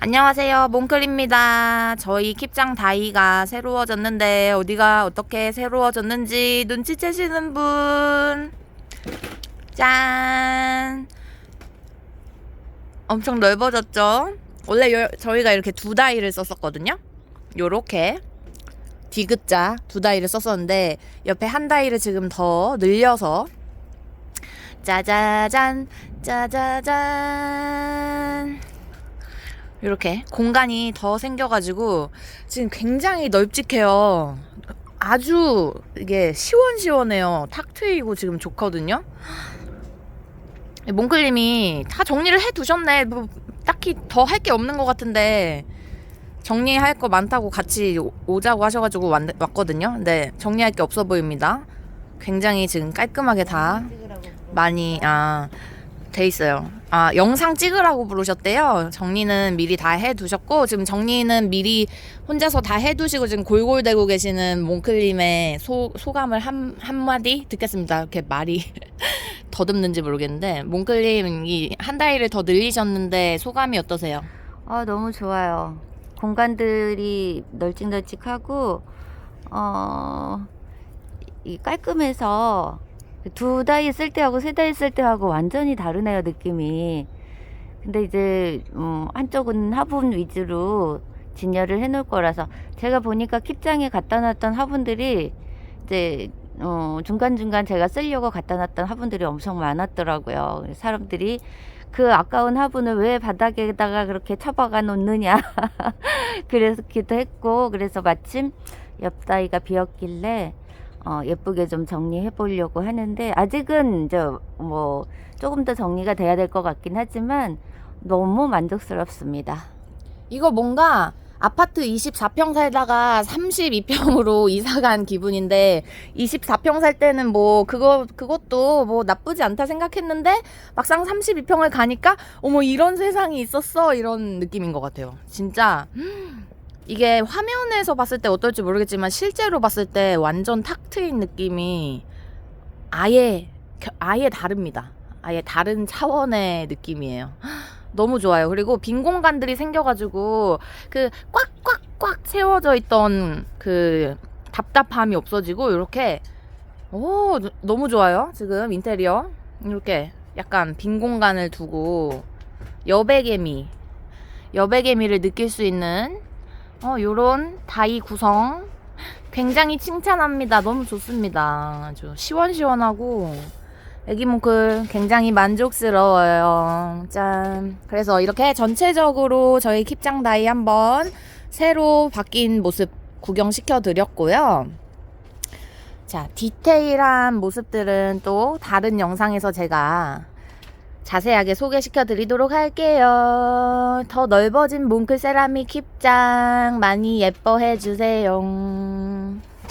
안녕하세요. 몽클입니다. 저희 킵장 다이가 새로워졌는데 어디가 어떻게 새로워졌는지 눈치채시는 분. 짠. 엄청 넓어졌죠? 원래 요- 저희가 이렇게 두 다이를 썼었거든요. 요렇게 디귿자 두 다이를 썼었는데 옆에 한 다이를 지금 더 늘려서 짜자잔 짜자잔 이렇게 공간이 더 생겨가지고 지금 굉장히 널찍해요. 아주 이게 시원시원해요. 탁 트이고 지금 좋거든요. 몽클님이 다 정리를 해 두셨네. 뭐 딱히 더 할 게 없는 것 같은데 정리할 거 많다고 같이 오- 오자고 하셔가지고 왔, 왔거든요. 근데 정리할 게 없어 보입니다. 굉장히 지금 깔끔하게 다 많이 아, 돼 있어요. 아, 영상 찍으라고 부르셨대요. 정리는 미리 다 해두셨고, 지금 정리는 미리 혼자서 다 해두시고, 지금 골골대고 계시는 몽클님의 소, 소감을 한, 한마디 듣겠습니다. 이렇게 말이 더듬는지 모르겠는데, 몽클님, 이 한 달을 더 늘리셨는데, 소감이 어떠세요? 아, 너무 좋아요. 공간들이 널찍널찍하고, 어, 이 깔끔해서 두 다이 쓸 때하고 세 다이 쓸 때하고 완전히 다르네요, 느낌이. 근데 이제, 음, 한쪽은 화분 위주로 진열을 해 놓을 거라서 제가 보니까 킵장에 갖다 놨던 화분들이 이제, 어, 중간중간 제가 쓰려고 갖다 놨던 화분들이 엄청 많았더라고요. 사람들이 그 아까운 화분을 왜 바닥에다가 그렇게 처박아 놓느냐. 그래서 기도 했고, 그래서 마침 옆다이가 비었길래, 어, 예쁘게 좀 정리해 보려고 하는데, 아직은 이제 뭐, 조금 더 정리가 돼야 될 것 같긴 하지만, 너무 만족스럽습니다. 이거 뭔가 아파트 24평 살다가 32평으로 이사 간 기분인데 24평 살 때는 뭐 그거 그것도 뭐 나쁘지 않다 생각했는데 막상 32평을 가니까 어머 이런 세상이 있었어 이런 느낌인 것 같아요. 진짜 이게 화면에서 봤을 때 어떨지 모르겠지만 실제로 봤을 때 완전 탁 트인 느낌이 아예 겨- 아예 다릅니다. 아예 다른 차원의 느낌이에요. 너무 좋아요. 그리고 빈 공간들이 생겨가지고 그 꽉꽉꽉 채워져 있던 그 답답함이 없어지고 이렇게 오 너- 너무 좋아요. 지금 인테리어 이렇게 약간 빈 공간을 두고 여백개미 여백개미를 느낄 수 있는 어 요런 다이 구성 굉장히 칭찬합니다. 너무 좋습니다. 아주 시원시원하고 애기 몽클 굉장히 만족스러워요. 짠. 그래서 이렇게 전체적으로 저희 킵장 다이 한번 새로 바뀐 모습 구경시켜 드렸고요. 자, 디테일한 모습들은 또 다른 영상에서 제가 자세하게 소개시켜 드리도록 할게요. 더 넓어진 몽클 세라믹 킵장 많이 예뻐해 주세요.